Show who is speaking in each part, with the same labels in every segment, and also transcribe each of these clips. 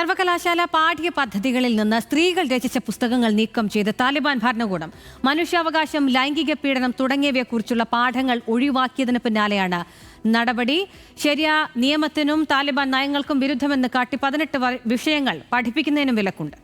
Speaker 1: സർവകലാശാല പാഠ്യ പദ്ധതികളിൽ നിന്ന് സ്ത്രീകൾ രചിച്ച പുസ്തകങ്ങൾ നീക്കം ചെയ്ത് താലിബാൻ ഭരണകൂടം മനുഷ്യാവകാശം ലൈംഗിക പീഡനം തുടങ്ങിയവയെക്കുറിച്ചുള്ള പാഠങ്ങൾ ഒഴിവാക്കിയതിന് പിന്നാലെയാണ് നടപടി. ശരിയ നിയമത്തിനും താലിബാൻ നയങ്ങൾക്കും വിരുദ്ധമെന്ന് കാട്ടി പതിനെട്ട് വിഷയങ്ങൾ പഠിപ്പിക്കുന്നതിനും വിലക്കുണ്ട്.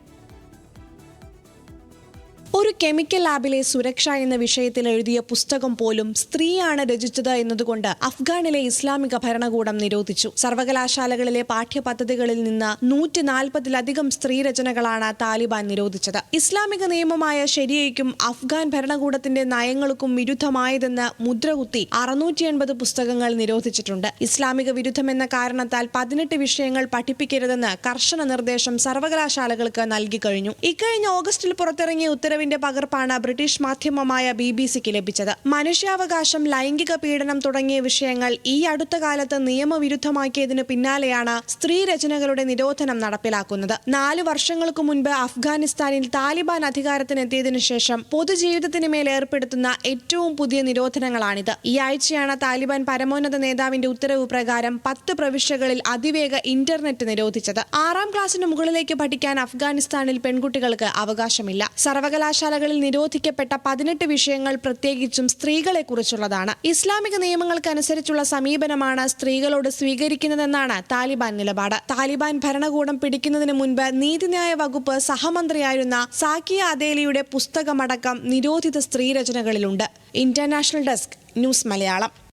Speaker 2: ഒരു കെമിക്കൽ ലാബിലെ സുരക്ഷ എന്ന വിഷയത്തിൽ എഴുതിയ പുസ്തകം പോലും സ്ത്രീയാണ് രചിച്ചത് എന്നതുകൊണ്ട് അഫ്ഗാനിലെ ഇസ്ലാമിക ഭരണകൂടം നിരോധിച്ചു. സർവകലാശാലകളിലെ പാഠ്യപദ്ധതികളിൽ നിന്ന് നൂറ്റി നാൽപ്പതിലധികം സ്ത്രീ രചനകളാണ് താലിബാൻ നിരോധിച്ചത്. ഇസ്ലാമിക നിയമമായ ശരിയയ്ക്കും അഫ്ഗാൻ ഭരണകൂടത്തിന്റെ നയങ്ങൾക്കും വിരുദ്ധമായതെന്ന് മുദ്രകുത്തി അറുന്നൂറ്റി എൺപത് പുസ്തകങ്ങൾ നിരോധിച്ചിട്ടുണ്ട്. ഇസ്ലാമിക വിരുദ്ധമെന്ന കാരണത്താൽ പതിനെട്ട് വിഷയങ്ങൾ പഠിപ്പിക്കരുതെന്ന് കർശന നിർദ്ദേശം സർവകലാശാലകൾക്ക് നൽകി കഴിഞ്ഞു. ഇക്കഴിഞ്ഞ ഓഗസ്റ്റിൽ പുറത്തിറങ്ങിയ ഉത്തരവിന്റെ പകർപ്പാണ് ബ്രിട്ടീഷ് മാധ്യമമായ ബി ബി സിക്ക് ലഭിച്ചത്. മനുഷ്യാവകാശം ലൈംഗിക പീഡനം തുടങ്ങിയ വിഷയങ്ങൾ ഈ അടുത്ത കാലത്ത് നിയമവിരുദ്ധമാക്കിയതിനു പിന്നാലെയാണ് സ്ത്രീ രചനകളുടെ നിരോധനം നടപ്പിലാക്കുന്നത്. നാല് വർഷങ്ങൾക്ക് മുൻപ് അഫ്ഗാനിസ്ഥാനിൽ താലിബാൻ അധികാരത്തിനെത്തിയതിനു ശേഷം പൊതുജീവിതത്തിന് മേൽ ഏർപ്പെടുത്തുന്ന ഏറ്റവും പുതിയ നിരോധനങ്ങളാണിത്. ഈ ആഴ്ചയാണ് താലിബാൻ പരമോന്നത നേതാവിന്റെ ഉത്തരവ് പ്രകാരം പത്ത് പ്രവിശ്യകളിൽ അതിവേഗ ഇന്റർനെറ്റ് നിരോധിച്ചത്. ആറാം ക്ലാസ്സിന് മുകളിലേക്ക് പഠിക്കാൻ അഫ്ഗാനിസ്ഥാനിൽ പെൺകുട്ടികൾക്ക് അവകാശമില്ല. സർവകലാശാലകളിൽ നിരോധിക്കപ്പെട്ട പതിനെട്ട് വിഷയങ്ങൾ പ്രത്യേകിച്ചും സ്ത്രീകളെ കുറിച്ചുള്ളതാണ് ഇസ്ലാമിക നിയമങ്ങൾക്കനുസരിച്ചുള്ള സമീപനമാണ് സ്ത്രീകളോട് സ്വീകരിക്കുന്നതെന്നാണ് താലിബാൻ നിലപാട്. താലിബാൻ ഭരണകൂടം പിടിക്കുന്നതിന് മുൻപ് നീതിന്യായ വകുപ്പ് സഹമന്ത്രിയായിരുന്ന സാക്കിയ അദേലിയുടെ പുസ്തകമടക്കം നിരോധിത സ്ത്രീരചനകളിലുണ്ട്. International desk news Malayalam.